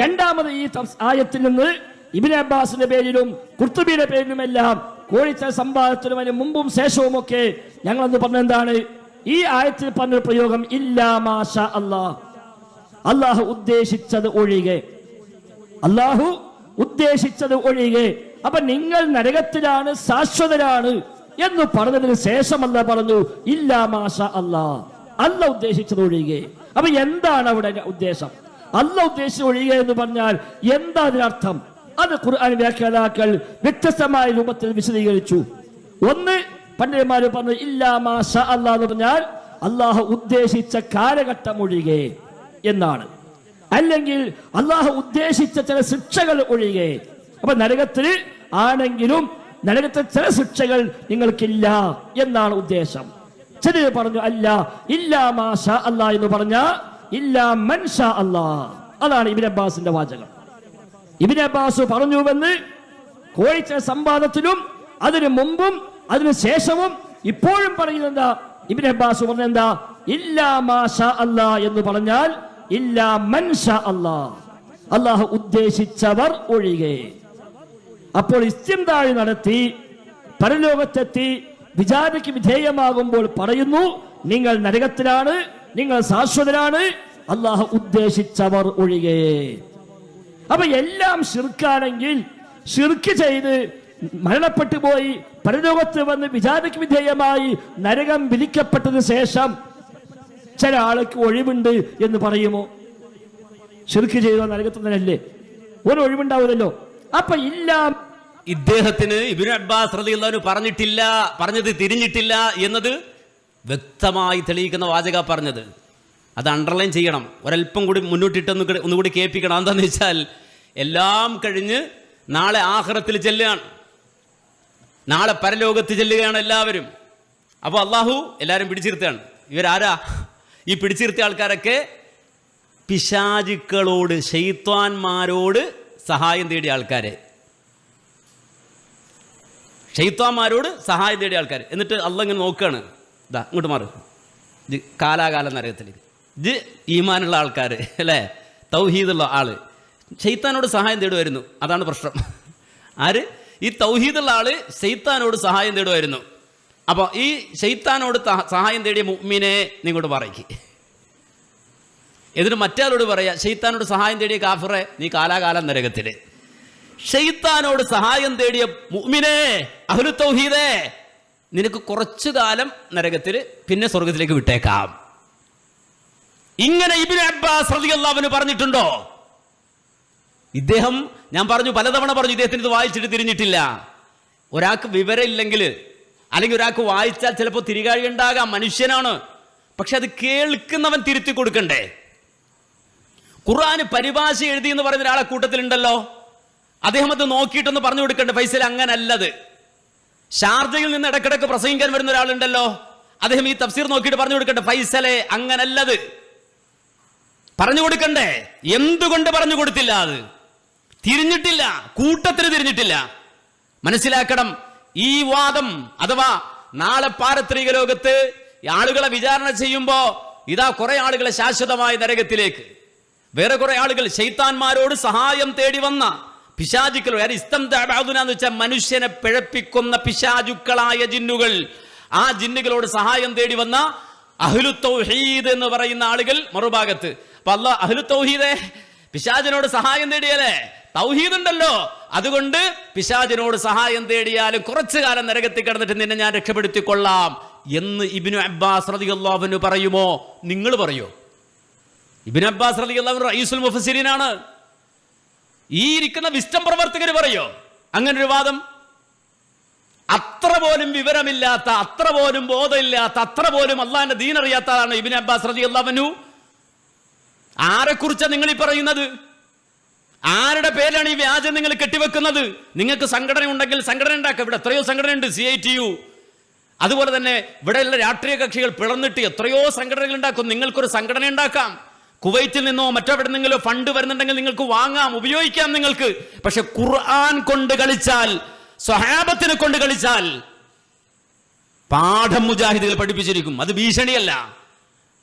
രണ്ടാമത് ഈ ആയത്തിൽ നിന്ന് ഇബിൻ അബ്ബാസിന്റെ പേരിലും കുർത്തുബിയുടെ പേരിലുമെല്ലാം കോഴിച്ച സമ്പാദത്തിനും അതിന് മുമ്പും ശേഷവും ഒക്കെ ഞങ്ങൾ അന്ന് പറഞ്ഞെന്താണ്? ഈ ആയത്തിൽ പറഞ്ഞ പ്രയോഗം ഇല്ലാ മാഷ അല്ലാഹ് അള്ളാഹു ഉദ്ദേശിച്ചത് ഒഴികെ. അള്ളാഹു ഉദ്ദേശിച്ചത് ഒഴികെ. അപ്പൊ നിങ്ങൾ നരകത്തിലാണ് ശാശ്വതരാണ് എന്ന് പറഞ്ഞതിന് ശേഷമല്ല പറഞ്ഞു ഇല്ലാ മാഷ അല്ലാ. അല്ല ഉദ്ദേശിച്ചത് ഒഴികെ. അപ്പൊ എന്താണ് അവിടെ ഉദ്ദേശം? അല്ല ഉദ്ദേശിച്ച് ഒഴിയുക എന്ന് പറഞ്ഞാൽ എന്താ അതിനർത്ഥം? അത് ഖുർആൻ വ്യാഖ്യാതാക്കൾ വ്യത്യസ്തമായ രൂപത്തിൽ വിശദീകരിച്ചു. ഒന്ന് പണ്ഡിതന്മാര് പറഞ്ഞു ഇല്ലാ മാഷ അല്ലാ എന്ന് പറഞ്ഞാൽ അള്ളാഹു ഉദ്ദേശിച്ച കാലഘട്ടം ഒഴികെ എന്നാണ്. അല്ലെങ്കിൽ അള്ളാഹു ഉദ്ദേശിച്ച ചില ശിക്ഷകൾ ഒഴികെ. അപ്പൊ നരകത്തിൽ ആണെങ്കിലും നരകത്തെ ചില ശിക്ഷകൾ നിങ്ങൾക്കില്ല എന്നാണ് ഉദ്ദേശം. ചിലർ പറഞ്ഞു അല്ല ഇല്ലാ മാഷ അല്ല എന്ന് പറഞ്ഞ ഇല്ലാ അതാണ് ഇബിൻ അബ്ബാസിന്റെ വാചകം. ഇബിൻ അബ്ബാസ് പറഞ്ഞുവെന്ന് കോഴിച്ച സംവാദത്തിലും അതിനു മുമ്പും അതിനു ശേഷവും ഇപ്പോഴും പറയുന്നെന്താ ഇബിൻ അബ്ബാസ് പറഞ്ഞെന്താ ഇല്ലാ മാഷ അല്ല എന്ന് പറഞ്ഞാൽ ഇല്ലാ മൻഷ അല്ലാ. അള്ളാഹു ഉദ്ദേശിച്ചവർ ഒഴികെ. അപ്പോൾ ഇസ്തിംതാഴ് നടത്തി പരലോകത്തെത്തി വിചാരണയ്ക്ക് വിധേയമാകുമ്പോൾ പറയുന്നു നിങ്ങൾ നരകത്തിലാണ് നിങ്ങൾ ശാശ്വതരാണ്. അള്ളാഹു ഉദ്ദേശിച്ചവർ ഒഴികെ. അപ്പൊ എല്ലാം ശിർക്കാണെങ്കിൽ ശിർക്ക് ചെയ്ത് മരണപ്പെട്ടു പോയി പരലോകത്ത് വന്ന് വിചാരണയ്ക്ക് വിധേയമായി നരകം വിധിക്കപ്പെട്ടതിന് ശേഷം ചില ആൾക്ക് ഒഴിവുണ്ട് എന്ന് പറയുമോ? ശിർക്ക് ചെയ്ത നരകത്തിൽ തന്നെയല്ലേ ഒരു ഒഴിവുണ്ടാവില്ലല്ലോ. അപ്പൊ ഇല്ല ഇദ്ദേഹത്തിന് ഇബിൻ അബ്ബാസ് പറഞ്ഞിട്ടില്ല പറഞ്ഞത് തിരിഞ്ഞിട്ടില്ല എന്നത് വ്യക്തമായി തെളിയിക്കുന്ന വാചക പറഞ്ഞത്. അത് അണ്ടർലൈൻ ചെയ്യണം. ഒരല്പം കൂടി മുന്നോട്ടിട്ടൊന്ന് കൂടി- ഒന്നുകൂടി കേൾപ്പിക്കണം. എന്താണെന്ന് വെച്ചാൽ എല്ലാം കഴിഞ്ഞ് നാളെ ആഹ്റത്തിൽ ചെല്ലുകയാണ്. നാളെ പരലോകത്ത് ചെല്ലുകയാണ് എല്ലാവരും. അപ്പോൾ അള്ളാഹു എല്ലാവരും പിടിച്ചിരുത്തുകയാണ്. ഇവരാരാ? ഈ പിടിച്ചിരുത്തിയ ആൾക്കാരൊക്കെ പിശാചുക്കളോട് ഷെയ്ത്വാന്മാരോട് സഹായം തേടിയ ആൾക്കാരെ. ഷെയ്ത്വാന്മാരോട് സഹായം തേടിയ ആൾക്കാർ എന്നിട്ട് അല്ല ഇങ്ങനെ നോക്കുകയാണ്. ഇതാ ഇങ്ങോട്ട് മാറും. ഇത് കാലാകാലം നരകത്തിലേക്ക് ഇത്. ഈമാനുള്ള ആൾക്കാർ അല്ലേ? തൗഹീദുള്ള ആൾ ഷെയ്ത്താനോട് സഹായം തേടുമായിരുന്നു അതാണ് പ്രശ്നം. ആര്? ഈ തൗഹീദുള്ള ആൾ ഷെയ്ത്താനോട് സഹായം തേടുമായിരുന്നു അപ്പോൾ ഈ ഷെയ്ത്താനോട് സഹായം തേടിയ മുഅ്മിനെ നിങ്ങോട്ട് പറയ്ക്ക്. എന്നിട്ട് മറ്റാളോട് പറയാ ഷെയ്ത്താനോട് സഹായം തേടിയ കാഫിറെ നീ കാലാകാലം നരകത്തിൽ ഷെയ്ത്താനോട് സഹായം തേടിയ മുഅ്മിനെ അഹ്ലു തൗഹീദേ നിനക്ക് കുറച്ചു കാലം നരകത്തിൽ പിന്നെ സ്വർഗത്തിലേക്ക് വിട്ടേക്കാം. ഇങ്ങനെ ഇബ്നു അബ്ബാസ് റളിയല്ലാഹു പറഞ്ഞിട്ടുണ്ടോ? ഇദ്ദേഹം ഞാൻ പറഞ്ഞു പലതവണ പറഞ്ഞു ഇദ്ദേഹത്തിന് ഇത് വായിച്ചിട്ട് തിരിഞ്ഞിട്ടില്ല. ഒരാൾക്ക് വിവരമില്ലെങ്കിൽ അല്ലെങ്കിൽ ഒരാൾക്ക് വായിച്ചാൽ ചിലപ്പോൾ തിരികാഴി ഉണ്ടാകാം മനുഷ്യനാണ്. പക്ഷെ അത് കേൾക്കുന്നവൻ തിരുത്തി കൊടുക്കണ്ടേ? ഖുർആന് പരിഭാഷ എഴുതി എന്ന് പറയുന്ന ഒരാളെ കൂട്ടത്തിലുണ്ടല്ലോ. അദ്ദേഹം അത് നോക്കിയിട്ടൊന്ന് പറഞ്ഞു കൊടുക്കണ്ടേ? ഫൈസൽ അങ്ങനല്ലത്. ഷാർജയിൽ നിന്ന് ഇടക്കിടക്ക് പ്രസംഗിക്കാൻ വരുന്ന ഒരാളുണ്ടല്ലോ. അദ്ദേഹം ഈ തഫ്സീർ നോക്കിയിട്ട് പറഞ്ഞു കൊടുക്കട്ടെ ഫൈസലെ അങ്ങനല്ലത്. പറഞ്ഞു കൊടുക്കണ്ടേ? എന്തുകൊണ്ട് പറഞ്ഞു കൊടുത്തില്ല അത്? തിരിഞ്ഞിട്ടില്ല കൂട്ടത്തിന് തിരിഞ്ഞിട്ടില്ല. മനസ്സിലാക്കണം ഈ വാദം അഥവാ നാളെ പാരത്രിക ലോകത്ത് ആളുകളെ വിചാരണ ചെയ്യുമ്പോ ഇതാ കുറെ ആളുകളെ ശാശ്വതമായ നരകത്തിലേക്ക്. വേറെ കുറെ ആളുകൾ ശൈത്താന്മാരോട് സഹായം തേടി വന്ന പിശാചുക്കൾ വേറെ ഇസ്തം എന്ന് വെച്ചാൽ മനുഷ്യനെ പിഴപ്പിക്കുന്ന പിശാചുക്കളായ ജിന്നുകൾ. ആ ജിന്നുകളോട് സഹായം തേടി വന്ന അഹ്ലു തൗഹീദ് എന്ന് പറയുന്ന ആളുകൾ മറുഭാഗത്ത്. അപ്പൊ അല്ല അഹ്ലു തൗഹീദേ പിശാചിനോട് സഹായം തേടിയാലേ? തൗഹീദ് ഉണ്ടല്ലോ. അതുകൊണ്ട് പിശാചിനോട് സഹായം തേടിയാലും കുറച്ചു കാലം നരകത്തിൽ കിടന്നിട്ട് നിന്നെ ഞാൻ രക്ഷപ്പെടുത്തിക്കൊള്ളാം എന്ന് ഇബിനു അബ്ബാസ് റളിയല്ലാഹു പറയുമോ? നിങ്ങൾ പറയോ? ഇബിൻ അബ്ബാസ് റൈസുൽ റയീസുൽ മുഫസ്സിരീനാണ്. ഈ ഇരിക്കുന്ന വിസ്റ്റം പ്രവർത്തകർ പറയോ? അങ്ങനെ ഒരു വാദം? അത്ര പോലും വിവരമില്ലാത്ത അത്ര പോലും ബോധമില്ലാത്ത അത്ര പോലും അള്ളാന്റെ ദീൻ ആളാണ് ഇബിൻ അബ്ബാസ് റജി അള്ളാഹനു ആരെ കുറിച്ചാണ് നിങ്ങൾ ഈ പറയുന്നത്? ആരുടെ പേരാണ് ഈ വ്യാജം നിങ്ങൾ കെട്ടിവെക്കുന്നത്? നിങ്ങൾക്ക് സംഘടന ഉണ്ടെങ്കിൽ സംഘടന ഉണ്ടാക്കുക ഇവിടെ എത്രയോ സംഘടന ഉണ്ട് സി ഐ ടി യു. അതുപോലെ തന്നെ ഇവിടെയുള്ള രാഷ്ട്രീയ കക്ഷികൾ പിളർന്നിട്ട് എത്രയോ സംഘടനകൾ ഉണ്ടാക്കും. നിങ്ങൾക്കൊരു സംഘടന ഉണ്ടാക്കാം. കുവൈറ്റിൽ നിന്നോ മറ്റെവിടെ നിന്നെങ്കിലോ ഫണ്ട് വരുന്നുണ്ടെങ്കിൽ നിങ്ങൾക്ക് വാങ്ങാം ഉപയോഗിക്കാം നിങ്ങൾക്ക്. പക്ഷെ ഖുർആൻ കൊണ്ട് കളിച്ചാൽ സ്വഹാബത്തിനെ കൊണ്ട് കളിച്ചാൽ പാഠം മുജാഹിദികൾ പഠിപ്പിച്ചിരിക്കും. അത് ഭീഷണിയല്ല.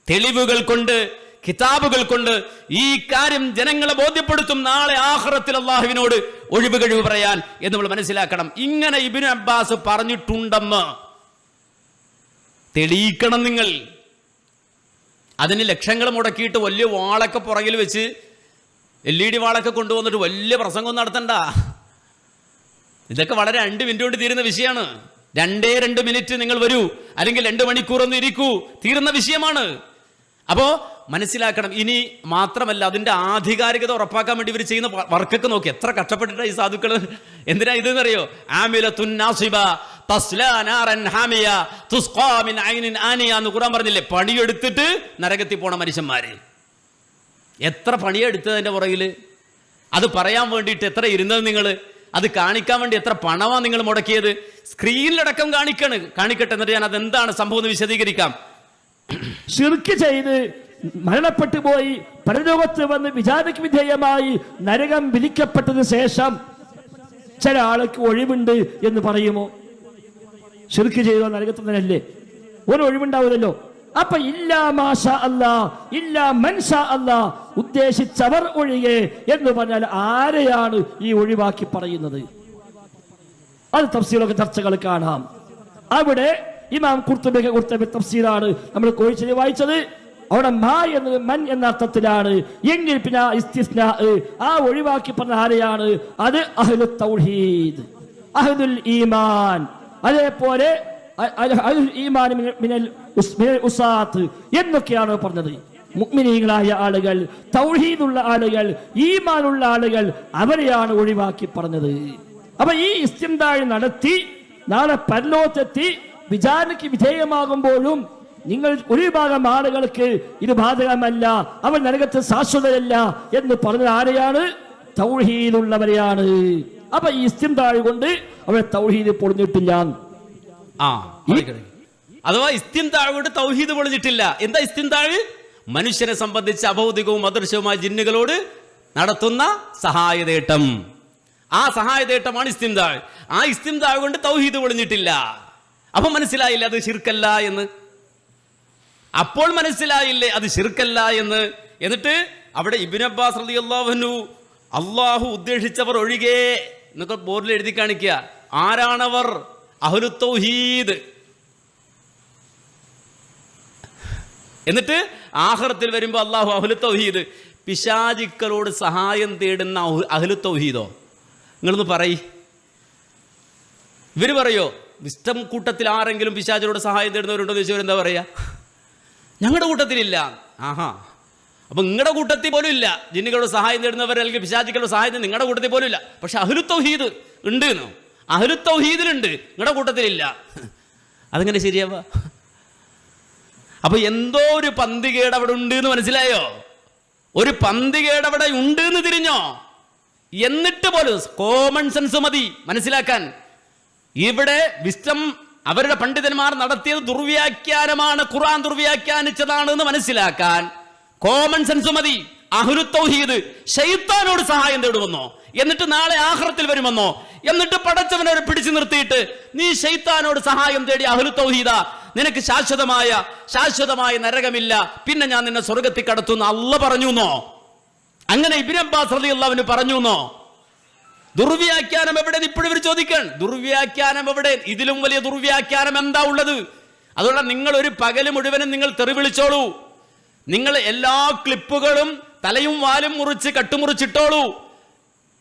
തെളിവുകൾ കൊണ്ട് കിതാബുകൾ കൊണ്ട് ഈ കാര്യം ജനങ്ങളെ ബോധ്യപ്പെടുത്തും. നാളെ ആഹ്റത്തിൽ അള്ളാഹുവിനോട് ഒഴിവ് കഴിവ് പറയാൻ എന്ന് നമ്മൾ മനസ്സിലാക്കണം. ഇങ്ങനെ ഇബിൻ അബ്ബാസ് പറഞ്ഞിട്ടുണ്ടെന്ന് തെളിയിക്കണം നിങ്ങൾ. അതിന് ലക്ഷങ്ങൾ മുടക്കിയിട്ട് വലിയ വാളൊക്കെ പുറകിൽ വെച്ച് എൽ ഇ ഡി വാളൊക്കെ കൊണ്ടുവന്നിട്ട് വലിയ പ്രസംഗം നടത്തണ്ട. ഇതൊക്കെ വളരെ രണ്ട് മിനിറ്റ് കൊണ്ട് തീരുന്ന വിഷയമാണ്. രണ്ടേ രണ്ട് മിനിറ്റ് നിങ്ങൾ വരൂ. അല്ലെങ്കിൽ രണ്ട് മണിക്കൂർ ഒന്ന് ഇരിക്കൂ. തീരുന്ന വിഷയമാണ്. അപ്പോ മനസ്സിലാക്കണം. ഇനി മാത്രമല്ല അതിന്റെ ആധികാരികത ഉറപ്പാക്കാൻ വേണ്ടി ഇവർ ചെയ്യുന്ന വർക്കൊക്കെ നോക്കി. എത്ര കഷ്ടപ്പെട്ടിട്ടാണ് ഈ സാധുക്കൾ എന്തിനാ ഇതെന്നറിയോ? എന്നറിയോ ആമില തുന്നാസിബ പറഞ്ഞില്ലേ? പണിയെടുത്തിട്ട് നരകത്തിൽ പോണ മനുഷ്യന്മാര്. എത്ര പണിയെടുത്തത് അതിന്റെ പുറകിൽ? അത് പറയാൻ വേണ്ടിയിട്ട് എത്ര ഇരുന്നത് നിങ്ങൾ അത് കാണിക്കാൻ വേണ്ടി എത്ര പണമാണ് നിങ്ങൾ മുടക്കിയത്? സ്ക്രീനിലടക്കം കാണിക്കണ്. കാണിക്കട്ടെ എന്നിട്ട് ഞാൻ അതെന്താണ് സംഭവം എന്ന് വിശദീകരിക്കാം. ചെയ്ത് മരണപ്പെട്ടു പോയി പരലോകത്ത് വന്ന് വിചാരണയ്ക്ക് വിധേയമായി നരകം വിധിക്കപ്പെട്ടതിന് ശേഷം ചില ആൾക്ക് ഒഴിവുണ്ട് എന്ന് പറയുമോ? ഷിർക്ക് ചെയ്ത നരകത്തിൽ തന്നെയല്ലേ ഒരു ഒഴിവുണ്ടാവില്ലല്ലോ. അപ്പൊ ഇല്ലാ മാഷ അല്ല ഇല്ലാ മൻഷ അല്ല ഉദ്ദേശിച്ചവർ ഒഴികെ എന്ന് പറഞ്ഞാൽ ആരെയാണ് ഈ ഒഴിവാക്കി പറയുന്നത്? അത് തഫ്സീലൊക്കെ ചർച്ചകൾ കാണാം. അവിടെ ഇമാം കുർത്തുബിക കുർത്തുബി തഫ്സീലാണ് നമ്മൾ കോഴിച്ചത് വായിച്ചത്. അവിടെ മാ എന്നത് മൻ എന്ന അർത്ഥത്തിലാണ്. എങ്കിൽ പിന്നെ ഇസ്തിസ്ന ആ ഒഴിവാക്കി പറഞ്ഞ ആരെയാണ്? അത് അഹ്ലു തൗഹീദ് അഹ്ലുൽ ഈമാൻ. അതേപോലെ മിനൽ എന്നൊക്കെയാണ് പറഞ്ഞത്. മുഗ്മിനീകളായ ആളുകൾ തൗഹീദുള്ള ആളുകൾ ഈമാനുള്ള ആളുകൾ അവരെയാണ് ഒഴിവാക്കി പറഞ്ഞത്. അപ്പൊ ഈ ഇസ്തിന്താഴ് നടത്തി നാളെ പരലോത്തെത്തി വിചാരണയ്ക്ക് വിധേയമാകുമ്പോഴും നിങ്ങൾ ഒരു വിഭാഗം ആളുകൾക്ക് ഇത് ബാധകമല്ല അവൻ നരകത്ത് ശാശ്വതയല്ല എന്ന് പറഞ്ഞത് ആരെയാണ്? തൗഹീദുള്ളവരെയാണ്. അപ്പൊ ഈ ഇസ്തിംതാഴ് കൊണ്ട് അവരെ തൗഹീദ് പൊളിഞ്ഞിട്ടില്ല. ആ. അഥവാ ഇസ്തിൻതാഴ് കൊണ്ട് തൗഹീദ് പൊളിഞ്ഞിട്ടില്ല. എന്താ ഇസ്തിൻതാഴ് മനുഷ്യനെ സംബന്ധിച്ച് അഭൗതികവും അദൃശ്യവുമായ ജിന്നുകളോട് നടത്തുന്ന സഹായതേട്ടം. ആ സഹായതേട്ടമാണ് ഇസ്തിൻതാഴ് ആ ഇസ്തിൻതാഴ് കൊണ്ട് തൗഹീദ് പൊളിഞ്ഞിട്ടില്ല. അപ്പൊ മനസ്സിലായില്ല അത് ശിർക്കല്ല എന്ന്. അപ്പോൾ മനസ്സിലായില്ലേ? അത് ശിർക്കല്ല എന്ന്. എന്നിട്ട് അവിടെ ഇബിൻ അബ്ബാസ് റതി അള്ളാഹുനു അള്ളാഹു ഉദ്ദേശിച്ചവർ ഒഴികെ എന്നൊക്കെ ബോർഡിൽ എഴുതി കാണിക്കുക. ആരാണവർ? അഹുലു തൗഹീദ്. എന്നിട്ട് ആഹ്റത്തിൽ വരുമ്പോൾ അള്ളാഹു അഹുലു തൗഹീദ്. പിശാചിക്കളോട് സഹായം തേടുന്ന അഹുലു തൗഹീദോ? നിങ്ങളൊന്ന് പറയ്. ഇവർ പറയോ വിസ്റ്റം കൂട്ടത്തിൽ ആരെങ്കിലും പിശാചിനോട് സഹായം തേടുന്നവരുണ്ടോ? എന്ന് ചോദിച്ചവരെന്താ പറയാ? ഞങ്ങളുടെ കൂട്ടത്തിലില്ല. ആഹാ. അപ്പൊ നിങ്ങളുടെ കൂട്ടത്തിൽ പോലും ഇല്ല. ജിന്നുകളുടെ സഹായം തേടുന്നവർ അല്ലെങ്കിൽ പിശാചിക്കളുടെ സഹായം നിങ്ങളുടെ കൂട്ടത്തിൽ പോലും ഇല്ല. പക്ഷെ അഹ്ലു തൗഹീദ് ഉണ്ട് എന്നോ അഹ്ലു തൗഹീദിലുണ്ട് നിങ്ങളുടെ കൂട്ടത്തിലില്ല. അതങ്ങനെ ശരിയാവ അപ്പൊ എന്തോ ഒരു പന്തികേട് അവിടെ ഉണ്ട് എന്ന് മനസ്സിലായോ? ഒരു പന്തികേട് അവിടെ ഉണ്ട് എന്ന് തിരിഞ്ഞോ? എന്നിട്ട് പോലും കോമൺ സെൻസ് മതി മനസ്സിലാക്കാൻ. ഇവിടെ വിസ്റ്റം അവരുടെ പണ്ഡിതന്മാർ നടത്തിയത് ദുർവ്യാഖ്യാനമാണ് ഖുറാൻ ദുർവ്യാഖ്യാനിച്ചതാണ് എന്ന് മനസ്സിലാക്കാൻ കോമൺ സെൻസ് മതി. അഹ്ലു തൗഹീദ് ഷെയ്ത്താനോട് സഹായം തേടുമെന്നോ എന്നിട്ട് നാളെ ആഹ്റത്തിൽ വരുമെന്നോ എന്നിട്ട് പടച്ചവനെ പിടിച്ചു നിർത്തിയിട്ട് നീ ഷെയ്ത്താനോട് സഹായം തേടി അഹ്ലു തൗഹീദ നിനക്ക് ശാശ്വതമായ ശാശ്വതമായ നരകമില്ല. പിന്നെ ഞാൻ നിന്നെ സ്വർഗത്തിൽ കടത്തുന്ന അല്ല പറഞ്ഞു എന്നോ അങ്ങനെ ഇബിൻ അബ്ബാസ് റളിയല്ലാഹു പറഞ്ഞു എന്നോ ദുർവ്യാഖ്യാനം എവിടെ ഇപ്പോഴും ഇവർ ചോദിക്കാൻ ദുർവ്യാഖ്യാനം എവിടെ? ഇതിലും വലിയ ദുർവ്യാഖ്യാനം എന്താ ഉള്ളത്? അതുകൊണ്ട് നിങ്ങൾ ഒരു പകൽ മുഴുവനും നിങ്ങൾ തെറി വിളിച്ചോളൂ. നിങ്ങൾ എല്ലാ ക്ലിപ്പുകളും തലയും വാലും മുറിച്ച് കട്ടുമുറിച്ചിട്ടോളൂ.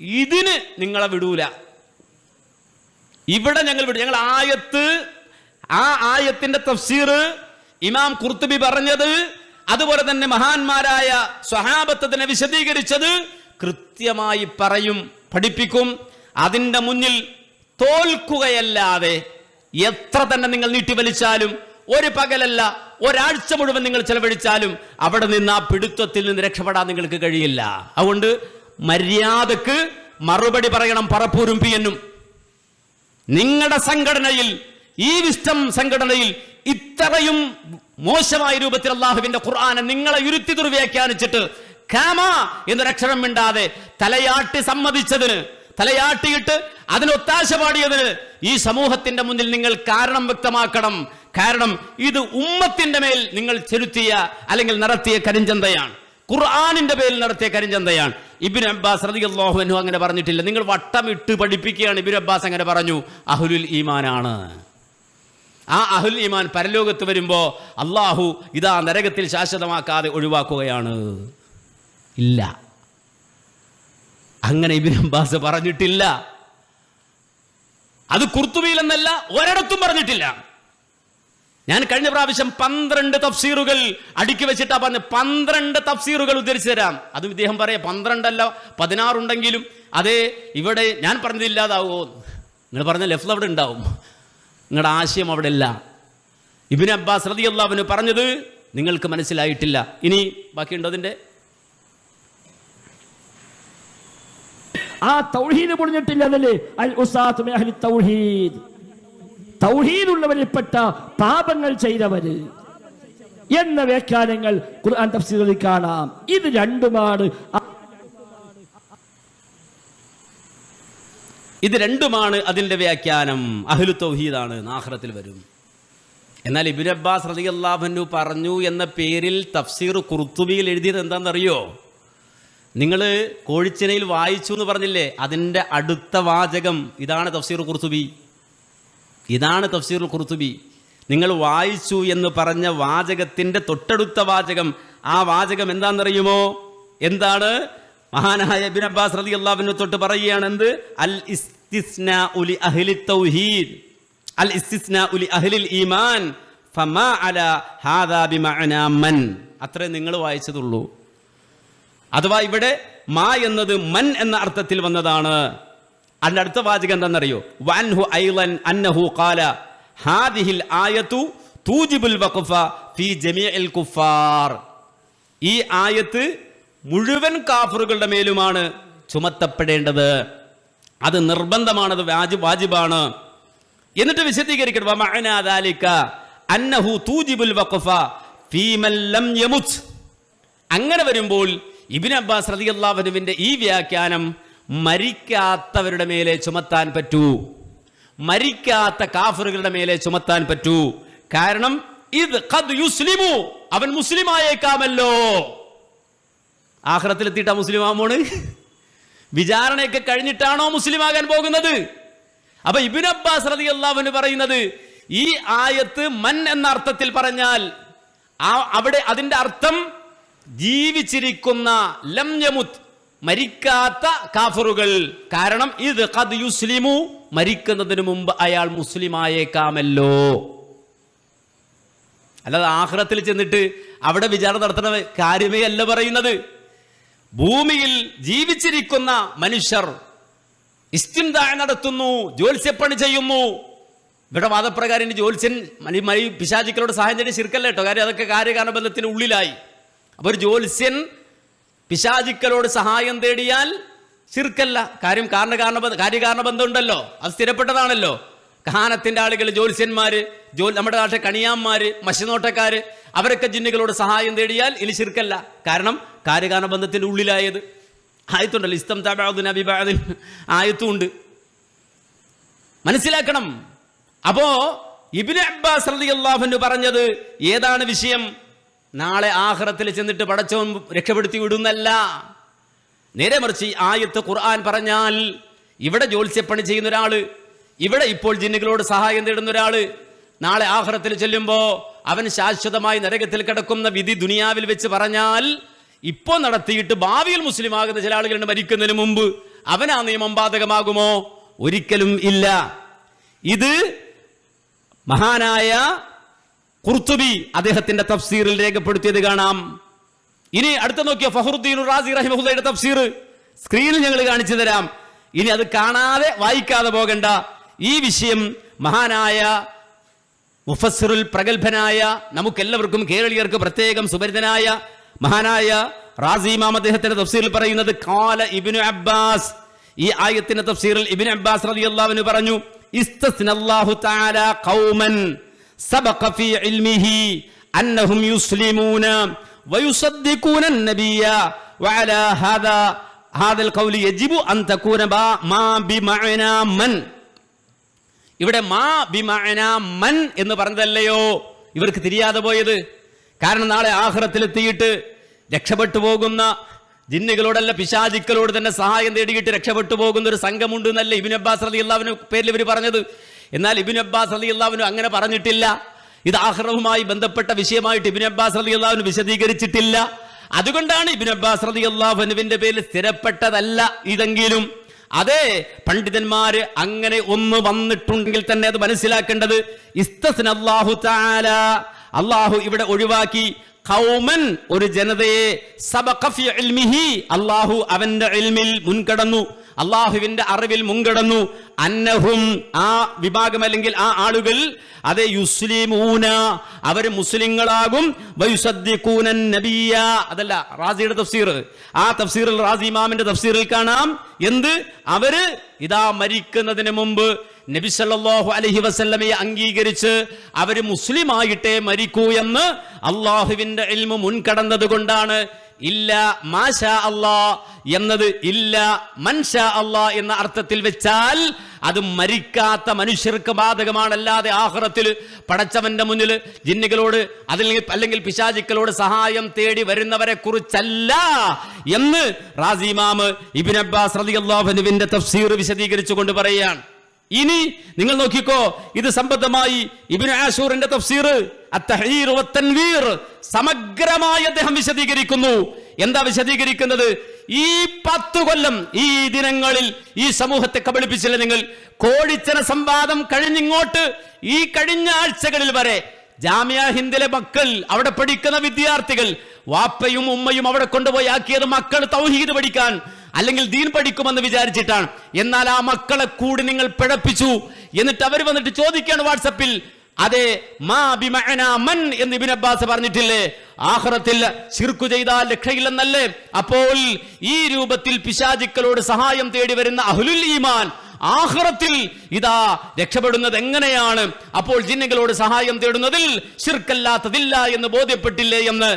ഇതിന് നിങ്ങളെ വിടൂല. ഇവിടെ ഞങ്ങൾ വിടും. ഞങ്ങൾ ആയത്ത് ആ ആയത്തിന്റെ തഫ്സീർ ഇമാം കുർത്തുബി പറഞ്ഞത് അതുപോലെ തന്നെ മഹാന്മാരായ സ്വഹാബത്തതിനെ വിശദീകരിച്ചത് കൃത്യമായി പറയും. പഠിപ്പിക്കും അതിന്റെ മുന്നിൽ തോൽക്കുകയല്ലാതെ എത്ര തന്നെ നിങ്ങൾ നീട്ടിവലിച്ചാലും ഒരു പകലല്ല ഒരാഴ്ച മുഴുവൻ നിങ്ങൾ ചെലവഴിച്ചാലും അവിടെ നിന്ന് ആ പിടുത്തത്തിൽ നിന്ന് രക്ഷപ്പെടാൻ നിങ്ങൾക്ക് കഴിയില്ല. അതുകൊണ്ട് മര്യാദയ്ക്ക് മറുപടി പറയണം പറപ്പൂരും പി എന്നും. നിങ്ങളുടെ സംഘടനയിൽ ഈ വിസ്റ്റം സംഘടനയിൽ ഇത്രയും മോശമായ രൂപത്തിൽ അള്ളാഹുവിന്റെ ഖുർആാനെ നിങ്ങളെ ഇരുത്തി ദുർവ്യാഖ്യാനിച്ചിട്ട് കാമ എന്നൊരക്ഷരം മിണ്ടാതെ തലയാട്ടി സമ്മതിച്ചതിന് തലയാട്ടിയിട്ട് അതിന് ഒത്താശ പാടിയതിന് ഈ സമൂഹത്തിന്റെ മുന്നിൽ നിങ്ങൾ കാരണം വ്യക്തമാക്കണം. കാരണം ഇത് ഉമ്മത്തിന്റെ മേൽ നിങ്ങൾ ചെലുത്തിയ അല്ലെങ്കിൽ നടത്തിയ കരിഞ്ചന്തയാണ്. ഖുർആാനിന്റെ പേരിൽ നടത്തിയ കരിഞ്ചന്തയാണ്. ഇബിൻ അബ്ബാസ് റളിയല്ലാഹു അൻഹു അങ്ങനെ പറഞ്ഞിട്ടില്ല. നിങ്ങൾ വട്ടം ഇട്ട് പഠിപ്പിക്കുകയാണ്. ഇബിൻ അബ്ബാസ് അങ്ങനെ പറഞ്ഞു അഹുലുൽ ഈമാനാണ്. ആ അഹുൽ ഈമാൻ പരലോകത്ത് വരുമ്പോ അള്ളാഹു ഇതാ നരകത്തിൽ ശാശ്വതമാക്കാതെ ഒഴിവാക്കുകയാണ്. ഇല്ല. അങ്ങനെ ഇബിൻ അബ്ബാസ് പറഞ്ഞിട്ടില്ല. അത് കുർത്തുബിയിൽ എന്നല്ല ഒരിടത്തും പറഞ്ഞിട്ടില്ല. ഞാൻ കഴിഞ്ഞ പ്രാവശ്യം പന്ത്രണ്ട് തഫ്സീറുകൾ അടുക്കി വെച്ചിട്ടാ പറഞ്ഞ പന്ത്രണ്ട് തഫ്സീറുകൾ ഉദ്ധരിച്ചു തരാം. അതും ഇദ്ദേഹം പറയാം പന്ത്രണ്ടല്ല പതിനാറുണ്ടെങ്കിലും അതേ ഇവിടെ ഞാൻ പറഞ്ഞതില്ലാതാവോ നിങ്ങൾ പറഞ്ഞ ലെഫ്റ്റ് അവിടെ ഉണ്ടാവും. നിങ്ങളുടെ ആശയം അവിടെ ഇല്ല. ഇബിൻ അബ്ബാസ് റതിയുള്ള അള്ളാവിന് പറഞ്ഞത് നിങ്ങൾക്ക് മനസ്സിലായിട്ടില്ല. ഇനി ബാക്കിയുണ്ടോ അതിന്റെ? ആ തൗഹീദ് പൊളിഞ്ഞിട്ടില്ല എന്നല്ലേ? അൽ ഉസാത്ത് അഹ്ലി തൗഹീദ്. തൗഹീദുള്ളവരിൽപ്പെട്ട പാപങ്ങൾ ചെയ്തവര്. എന്ന വ്യാഖ്യാനങ്ങൾ ഖുർആൻ തഫ്സീറിൽ കാണാം. ഇത് രണ്ടുമാണ്. ഇത് രണ്ടുമാണ് അതിന്റെ വ്യാഖ്യാനം. അഹ്ലു തൗഹീദാണ്. നാഹ്റത്തിൽ വരും. എന്നാൽ ഇബിൻ അബ്ബാസ് റതി അൻഹു പറഞ്ഞു എന്ന പേരിൽ തഫ്സീർ കുർത്തുബിയിൽ എഴുതിയത് എന്താണെന്നറിയോ? നിങ്ങൾ കോഴിച്ചിനയിൽ വായിച്ചു എന്ന് പറഞ്ഞില്ലേ? അതിന്റെ അടുത്ത വാചകം ഇതാണ് തഫ്സീർ കുർത്തുബി ഇതാണ് തഫ്സീർ കുർത്തുബി നിങ്ങൾ വായിച്ചു എന്ന് പറഞ്ഞ വാചകത്തിന്റെ തൊട്ടടുത്ത വാചകം. ആ വാചകം എന്താണെന്നറിയുമോ? എന്താണ്? മഹാനായ ബിൻ അബ്ബാസ് റതി അള്ളാഹുവിനെ തൊട്ട് പറയുകയാണ് എന്ത്? അൽ ഇസ്തിസ്ന ഉലി അഹ്ലി തൗഹീദ്. അൽ ഇസ്തിസ്ന ഉലി അഹ്ലിൽ ഈമാൻ. ഫമാ അല ഹാദാ ബിമഅനാ മൻ. അത്രേ നിങ്ങൾ വായിച്ചതുള്ളൂ. അഥവാ ഇവിടെ മാ എന്നത് മൻ എന്ന അർത്ഥത്തിൽ വന്നതാണ്. അതിന്റെ അടുത്ത വാചകം എന്താണെന്നറിയോ? വൻഹു ഐലൻ അന്നഹു കാല ഹാദിഹിൽ ആയത്തു തൂജിബുൽ വഖഫ ഫി ജമിഅൽ കുഫാർ. ഈ ആയത്ത് മുഴുവൻ കാഫറുകളുടെ മേലുമാണ് ചുമത്തപ്പെടേണ്ടത്. അത് നിർബന്ധമാണത് വാജി വാജിബാണ്. എന്നിട്ട് വിശദീകരിക്കട്ടെ അങ്ങനെ വരുമ്പോൾ ഇബിൻ അബ്ബാസ് റതി റതിയല്ലാഹുവിന്റെ ഈ വ്യാഖ്യാനം മരിക്കാത്തവരുടെ മേലെ ചുമത്താൻ പറ്റൂ. മരിക്കാത്ത കാഫറുകളുടെ മേലെ ചുമത്താൻ പറ്റൂ. കാരണം ഇത് യുസ്ലിമു അവൻ മുസ്ലിം ആയേക്കാമല്ലോ ആഹ്റത്തിലെത്തിയിട്ടാ മുസ്ലിം ആമോണ് വിചാരണയൊക്കെ കഴിഞ്ഞിട്ടാണോ മുസ്ലിം ആകാൻ പോകുന്നത്? അപ്പൊ ഇബിൻ അബ്ബാസ് റതി അള്ളാഹുവിന് പറയുന്നത് ഈ ആയത്ത് മൻ എന്ന അർത്ഥത്തിൽ പറഞ്ഞാൽ അവിടെ അതിന്റെ അർത്ഥം ജീവിച്ചിരിക്കുന്ന ലം യമുത്ത് മരിക്കാത്ത കാഫറുകൾ. കാരണം ഇത് ഖദ് യുസ്ലിമു മരിക്കുന്നതിന് മുമ്പ് അയാൾ മുസ്ലിമായേക്കാമല്ലോ. അല്ലാതെ ആഹ്റത്തിൽ ചെന്നിട്ട് അവിടെ വിചാരണ നടത്തുന്ന കാര്യമേ അല്ല പറയുന്നത്. ഭൂമിയിൽ ജീവിച്ചിരിക്കുന്ന മനുഷ്യർ ഇസ്തിംദായ നടത്തുന്നു ജോത്സ്യപ്പണി ചെയ്യുന്നു. ഇവിടെ വാദപ്രകാരം ജോത്സ്യൻ പിശാചിക്കളോട് സഹായം ചെയ്ത് ശിർക്കല്ലേട്ടോ കാര്യം അതൊക്കെ കാര്യകാരണ കാര്യകാരണബന്ധത്തിന് ഉള്ളിലായി. അപ്പൊ ഒരു ജ്യോത്സ്യൻ പിശാചിക്കലോട് സഹായം തേടിയാൽ ശിർക്കല്ല. കാര്യം കാരണകാരണ കാര്യകാരണബന്ധം ഉണ്ടല്ലോ അത് സ്ഥിരപ്പെട്ടതാണല്ലോ. കഹാനത്തിന്റെ ആളുകൾ ജ്യോത്സ്യന്മാര് ജോ നമ്മുടെ നാട്ടിലെ കണിയാന്മാര് മഷിനോട്ടക്കാർ അവരൊക്കെ ജിന്നുകളോട് സഹായം തേടിയാൽ ഇനി ശിർക്കല്ല. കാരണം കാര്യകാരണബന്ധത്തിന്റെ ഉള്ളിലായത്. ആയത്തുണ്ടല്ലോ ഇസ്തം താബാദുൻ ആയത്തും ഉണ്ട് മനസ്സിലാക്കണം. അപ്പോ ഇബിന് അബ്ബാസ് റളിയല്ലാഹു പറഞ്ഞത് ഏതാണ് വിഷയം? നാളെ ആഹ്റത്തിൽ ചെന്നിട്ട് പടച്ചവൻ രക്ഷപ്പെടുത്തി വിടുന്നല്ല. നേരെ മറിച്ച് ആയത്ത് ഖുർആൻ പറഞ്ഞാൽ ഇവിടെ ജോത്സ്യപ്പണി ചെയ്യുന്ന ഒരാൾ ഇവിടെ ഇപ്പോൾ ജിന്നുകളോട് സഹായം തേടുന്ന ഒരാൾ നാളെ ആഹ്റത്തിൽ ചെല്ലുമ്പോൾ അവൻ ശാശ്വതമായി നരകത്തിൽ കിടക്കുന്ന വിധി ദുനിയാവിൽ വെച്ച് പറഞ്ഞാൽ ഇപ്പോൾ നടത്തിയിട്ട് ഭാവിയിൽ മുസ്ലിം ആകുന്ന ചില ആളുകളുണ്ട് മരിക്കുന്നതിന് മുമ്പ് അവൻ ആ നിയമം ബാധകമാകുമോ? ഒരിക്കലും ഇല്ല. ഇത് മഹാനായ ഖുർത്തുബി അദ്ദേഹത്തിന്റെ തഫ്സീറിൽ രേഖപ്പെടുത്തിയത് കാണാം. ഇനി അടുത്ത നോക്കിയ ഫഹറുദ്ദീൻ റാസി റഹിമഹുദയുടെ തഫ്സീർ. സ്ക്രീനിൽ ഞങ്ങൾ കാണിച്ചു തരാം. ഇനി അത് കാണാതെ വായിക്കാതെ പോകണ്ട. ഈ വിഷയം മഹാനായ മുഫസ്സിറുൽ പ്രഗത്ഭനായ നമുക്കെല്ലാവർക്കും കേരളീയർക്ക് പ്രത്യേകം സുപരിതനായ മഹാനായ റാസി ഇമാം അദ്ദേഹത്തിന്റെ തഫ്സീറിൽ പറയുന്നത് കാല ഇബ്നു അബ്ബാസ്. ഈ ആയത്തിന്റെ തഫ്സീറിൽ ഇബിൻ അബ്ബാസ് റളിയല്ലാഹു പറഞ്ഞു ഇസ്തസ്നല്ലാഹു തആല ഖൗമൻ. സബഖ ഫീ ഇൽമിഹി അന്നഹും യുസ്ലിമൂന ويصدقون النبي وعلى هذا هذا القول يجب أن تكون ما بمعنى من ഇവിടെ മാ ബിമഅന മൻ എന്ന് പറഞ്ഞതല്ലയോ ഇവർക്ക് തിരിയാതെ പോയത് കാരണം നാളെ ആഹ്റത്തിലെത്തിയിട്ട് രക്ഷപ്പെട്ടു പോകുന്ന ജിന്നുകളോടല്ല പിശാചിക്കളോട് തന്നെ സഹായം തേടിയിട്ട് രക്ഷപ്പെട്ടു പോകുന്ന ഒരു സംഘമുണ്ട് എന്നല്ല ഇബിൻ അബ്ബാസ് അലി അള്ളാവിന് പേരിൽ ഇവർ പറഞ്ഞത് എന്നാൽ ഇബിൻ അബ്ബാസ് അലി അള്ളാവിന് അങ്ങനെ പറഞ്ഞിട്ടില്ല. ഇത് ആഹ്റവുമായി ബന്ധപ്പെട്ട വിഷയമായിട്ട് ഇബിൻ അബ്ബാസ് അലി അള്ളാവിന് വിശദീകരിച്ചിട്ടില്ല. അതുകൊണ്ടാണ് ഇബിൻ അബ്ബാസ് അലി അള്ളാഹുനുവിന്റെ പേരിൽ സ്ഥിരപ്പെട്ടതല്ല ഇതെങ്കിലും. അതെ പണ്ഡിതന്മാര് അങ്ങനെ ഒന്ന് വന്നിട്ടുണ്ടെങ്കിൽ തന്നെ അത് മനസ്സിലാക്കേണ്ടത് ഇസ്തസ്ന അള്ളാഹു താല അള്ളാഹു ഇവിടെ ഒഴിവാക്കി കൗമൻ ഒരു ജനതയെ സബഖ ഫി ഇൽമിഹി. അള്ളാഹു അവന്റെ മുൻകടന്നു. അള്ളാഹുവിന്റെ അറിവിൽ മുൻകടന്നു അന്നഹും ആ വിഭാഗം അല്ലെങ്കിൽ ആ ആളുകൾ അതെ യുസ്ലിമൂന അവർ മുസ്ലിങ്ങളാകും. നബിയ അതല്ല റാസിയുടെ തഫ്സീർ. ആ തഫ്സീറിൽ റാസി ഇമാമിന്റെ തഫ്സീറിൽ കാണാം. എന്ത്? അവർ ഇതാ മരിക്കുന്നതിന് മുമ്പ് നബി സല്ലല്ലാഹു അലൈഹി വസല്ലമയെ അംഗീകരിച്ച് അവർ മുസ്ലിമായിട്ടേ മരിക്കൂ എന്ന് അള്ളാഹുവിന്റെ ഇൽമു മുൻകടന്നത് കൊണ്ടാണ് ഇല്ല മാഷാ അള്ളാ എന്നത് ഇല്ല മൻഷാ അള്ളാ എന്ന അർത്ഥത്തിൽ വെച്ചാൽ അത് മരിക്കാത്ത മനുഷ്യർക്ക് ബാധകമാണല്ലാതെ ആഹ്റത്തിൽ പടച്ചവന്റെ മുന്നിൽ ജിന്നുകളോട് അതല്ലെങ്കിൽ അല്ലെങ്കിൽ പിശാചിക്കളോട് സഹായം തേടി വരുന്നവരെ കുറിച്ചല്ല എന്ന് റാസിമാമ് ഇബിൻ അബ്ബാസ് റളിയല്ലാഹുവിന്റെ തഫ്സീർ വിശദീകരിച്ചു കൊണ്ട് പറയുകയാണ്. ഇനി നിങ്ങൾ നോക്കിക്കോ ഇത് സംബന്ധമായി ഇബിൻ ആഷൂറിന്റെ തഫ്സീർ സമഗ്രമായി അദ്ദേഹം വിശദീകരിക്കുന്നു. എന്താ വിശദീകരിക്കുന്നത്? ഈ പത്തു കൊല്ലം ഈ ദിനങ്ങളിൽ ഈ സമൂഹത്തെ കബളിപ്പിച്ചില്ല നിങ്ങൾ? കോഴിച്ചന സംവാദം കഴിഞ്ഞിങ്ങോട്ട് ഈ കഴിഞ്ഞ ആഴ്ചകളിൽ വരെ ജാമ്യ ഹിന്ദിലെ മക്കൾ അവിടെ പഠിക്കുന്ന വിദ്യാർത്ഥികൾ വാപ്പയും ഉമ്മയും അവിടെ കൊണ്ടുപോയി ആക്കിയത് മക്കൾ തൗഹീദ് പഠിക്കാൻ അല്ലെങ്കിൽ ദീൻ പഠിക്കുമെന്ന് വിചാരിച്ചിട്ടാണ്. എന്നാൽ ആ മക്കളെ കൂടി നിങ്ങൾ പിഴപ്പിച്ചു. എന്നിട്ട് അവർ വന്നിട്ട് ചോദിക്കുകയാണ് വാട്സപ്പിൽ അതെ മാ മൻ എന്ന് ഇബ്നു അബ്ബാസ് പറഞ്ഞിട്ടില്ലേ? ആഹ്റത്തിൽ ശിർക്കു ചെയ്താൽ രക്ഷയില്ലെന്നല്ലേ? അപ്പോൾ ഈ രൂപത്തിൽ പിശാചിക്കളോട് സഹായം തേടി വരുന്ന അഹുലുൽ ഈമാൻ ആഹ്റത്തിൽ ഇതാ രക്ഷപ്പെടുന്നത് എങ്ങനെയാണ്? അപ്പോൾ ജിന്നുകളോട് സഹായം തേടുന്നതിൽ ശിർക്കല്ലാത്തതില്ല എന്ന് ബോധ്യപ്പെട്ടില്ലേ എന്ന്?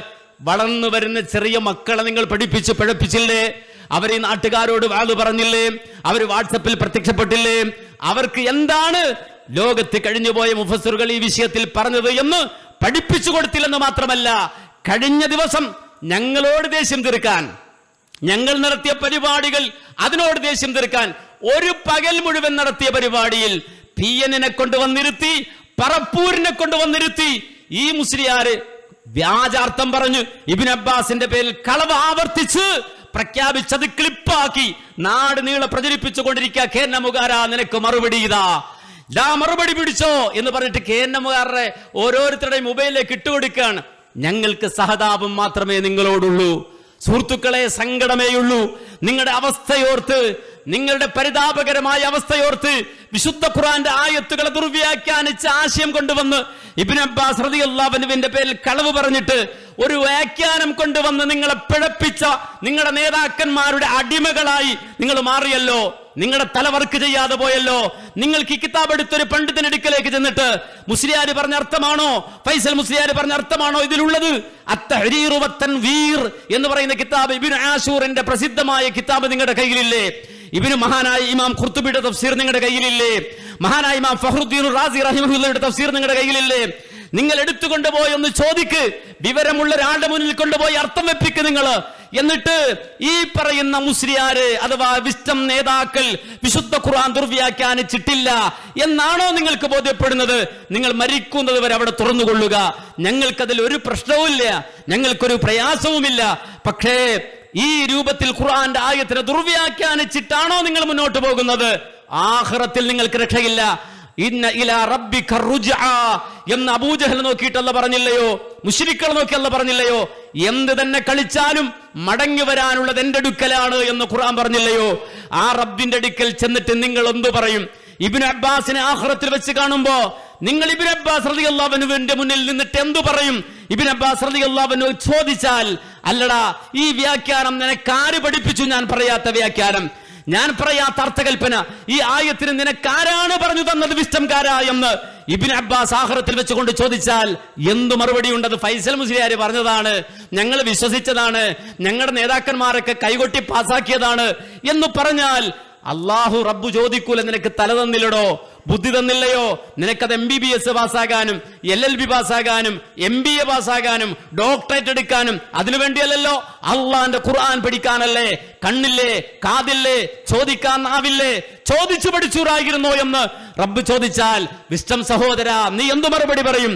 വളർന്നു വരുന്ന ചെറിയ മക്കളെ നിങ്ങൾ പഠിപ്പിച്ച് പിഴപ്പിച്ചില്ലേ അവരെ നാട്ടുകാരോട് വാൾ പറഞ്ഞില്ലേ? അവർ വാട്സപ്പിൽ പ്രത്യക്ഷപ്പെട്ടില്ലേ? അവർക്ക് എന്താണ് ലോകത്ത് കഴിഞ്ഞുപോയ മുഫസറുകൾ ഈ വിഷയത്തിൽ പറഞ്ഞത് എന്ന് പഠിപ്പിച്ചു കൊടുത്തില്ലെന്ന് മാത്രമല്ല കഴിഞ്ഞ ദിവസം ഞങ്ങളോട് ദേഷ്യം തീർക്കാൻ ഞങ്ങൾ നടത്തിയ പരിപാടികൾ അതിനോട് ദേഷ്യം തീർക്കാൻ ഒരു പകൽ മുഴുവൻ നടത്തിയ പരിപാടിയിൽ പി എനെ കൊണ്ടുവന്നിരുത്തി പറപ്പൂരിനെ കൊണ്ടുവന്നിരുത്തി ഈ മുസ്ലിയാര് വ്യാജാർത്ഥം പറഞ്ഞു ഇബിൻ അബ്ബാസിന്റെ പേരിൽ കളവ് ആവർത്തിച്ച് പ്രഖ്യാപിച്ചത് ക്ലിപ്പാക്കി നാട് നീളെ പ്രചരിപ്പിച്ചു കൊണ്ടിരിക്കുക കേന്നമുകാര നിനക്ക് മറുപടി ഇതാ. ദാ മറുപടി പിടിച്ചോ എന്ന് പറഞ്ഞിട്ട് കെ എൻ എമ്മുകാരുടെ ഓരോരുത്തരുടെയും മൊബൈലിലേക്ക് ഇട്ടുകൊടുക്കുകയാണ് ഞങ്ങൾക്ക് സഹതാപം മാത്രമേ നിങ്ങളോടുള്ളൂ. സുഹൃത്തുക്കളെ സങ്കടമേയുള്ളൂ നിങ്ങളുടെ അവസ്ഥയോർത്ത് നിങ്ങളുടെ പരിതാപകരമായ അവസ്ഥയോർത്ത് വിശുദ്ധ ഖുറാന്റെ ആയത്തുകളെ ദുർവ്യാഖ്യാനിച്ച് ആശയം കൊണ്ടുവന്ന് ഇബിൻ അബ്ബാസ് റളിയല്ലാഹുവിന്റെ പേരിൽ കളവ് പറഞ്ഞിട്ട് ഒരു വ്യാഖ്യാനം കൊണ്ടുവന്ന് നിങ്ങളെ പിഴപ്പിച്ച നിങ്ങളുടെ നേതാക്കന്മാരുടെ അടിമകളായി നിങ്ങൾ മാറിയല്ലോ. നിങ്ങളുടെ തല വർക്ക് ചെയ്യാതെ പോയല്ലോ. നിങ്ങൾക്ക് ഈ കിതാബ് എടുത്തൊരു പണ്ഡിതൻ പണ്ഡിതനടുക്കലേക്ക് ചെന്നിട്ട് മുസ്ലിയാര് പറഞ്ഞ അർത്ഥമാണോ? ഫൈസൽ മുസ്ലിയാര് പറഞ്ഞ അർത്ഥമാണോ ഇതിലുള്ളത്? അത്തഹരീറു വത്തൻവീർ എന്ന് പറയുന്ന കിതാബ് ഇബിൻ ആഷൂറിന്റെ പ്രസിദ്ധമായ കിതാബ് നിങ്ങളുടെ കയ്യിലില്ലേ? ഇബിന് മഹാനായ ഇമാം ഖുർത്തുബിയുടെ തഫ്സീർ നിങ്ങളുടെ കയ്യിലില്ലേ? മഹാനായ ഇമാം ഫഹ്റുദ്ദീൻ റാസി റഹിമഹുല്ലയുടെ തഫ്സീർ നിങ്ങളുടെ കയ്യിലില്ലേ? നിങ്ങൾ എടുത്തുകൊണ്ടുപോയി ഒന്ന് ചോദിക്ക്. വിവരമുള്ള ഒരാളുടെ മുന്നിൽ കൊണ്ടുപോയി അർത്ഥം വെപ്പിക്ക് നിങ്ങൾ. എന്നിട്ട് ഈ പറയുന്ന മുസ്ലിയാര് അഥവാ വിസ്റ്റം നേതാക്കൾ വിശുദ്ധ ഖുർആൻ ദുർവ്യാഖ്യാനിച്ചിട്ടില്ല എന്നാണോ നിങ്ങൾക്ക് ബോധ്യപ്പെടുന്നത്? നിങ്ങൾ മരിക്കുന്നത് വരെ അവിടെ തുറന്നുകൊള്ളുക. ഞങ്ങൾക്കതിൽ ഒരു പ്രശ്നവുമില്ല. ഞങ്ങൾക്കൊരു പ്രയാസവുമില്ല. പക്ഷേ ഈ രൂപത്തിൽ ഖുർആന്റെ ആയത്തിനെ ദുർവ്യാഖ്യാനിച്ചിട്ടാണോ നിങ്ങൾ മുന്നോട്ട് പോകുന്നത്? ആഹ്റത്തിൽ നിങ്ങൾക്ക് രക്ഷയില്ല. ഇന്ന ഇലാ റബ്ബി എന്ന് അബൂജഹൽ നോക്കിയിട്ടല്ല പറഞ്ഞില്ലയോ? മുഷിരിക്കൾ നോക്കിയല്ല പറഞ്ഞില്ലയോ? എന്ത് തന്നെ കളിച്ചാലും മടങ്ങി വരാനുള്ളത് എന്റെ അടുക്കലാണ് എന്ന് ഖുർആൻ പറഞ്ഞില്ലയോ? ആ റബ്ബിന്റെ അടുക്കൽ ചെന്നിട്ട് നിങ്ങൾ എന്തു പറയും? ഇബിൻ അബ്ബാസിനെ ആഹ്റത്തിൽ വെച്ച് കാണുമ്പോ നിങ്ങൾ ഇബിൻ അബ്ബാസ് റളിയല്ലാഹുവിന്റെ മുന്നിൽ നിന്നിട്ട് എന്തു പറയും? ഇബിൻ അബ്ബാസ് റളിയല്ലാഹു ചോദിച്ചാൽ അല്ലടാ ഈ വ്യാഖ്യാനം നിനക്കാര് പഠിപ്പിച്ചു? ഞാൻ പറയാത്ത വ്യാഖ്യാനം. ഞാൻ പറയാത്ത അർത്ഥകൽപ്പന ഈ ആയത്തിന് നിനക്കാരാണ് പറഞ്ഞു തന്നത് വിഷ്ടംകാരാ എന്ന്. ഇബിൻ അബ്ബാസ് ആഹ്റത്തിൽ വെച്ചുകൊണ്ട് ചോദിച്ചാൽ എന്തു മറുപടി ഉണ്ടത് ഫൈസൽ മുസ്ലിയാർ പറഞ്ഞതാണ് ഞങ്ങൾ വിശ്വസിച്ചതാണ് ഞങ്ങളുടെ നേതാക്കന്മാരൊക്കെ കൈകൊട്ടി പാസാക്കിയതാണ് എന്ന് പറഞ്ഞാൽ അള്ളാഹു റബ്ബു ചോദിക്കൂല നിനക്ക് തല തന്നില്ലടോ ബുദ്ധി തന്നില്ലയോ നിനക്കത് എം ബി ബി എസ് പാസ്സാകാനും എൽ എൽ ബി പാസ്സാകാനും എം ബി എ പാസ്സാകാനും ഡോക്ടറേറ്റ് എടുക്കാനും അതിനു വേണ്ടിയല്ലല്ലോ. അള്ളാന്റെ ഖുർആൻ പഠിക്കാനല്ലേ കണ്ണില്ലേ കാതില്ലേ ചോദിക്കാൻ ആവില്ലേ ചോദിച്ചു പഠിച്ചൂറായിരുന്നോ എന്ന് റബ്ബ് ചോദിച്ചാൽ വിഷ്ടം സഹോദര നീ എന്തു മറുപടി പറയും?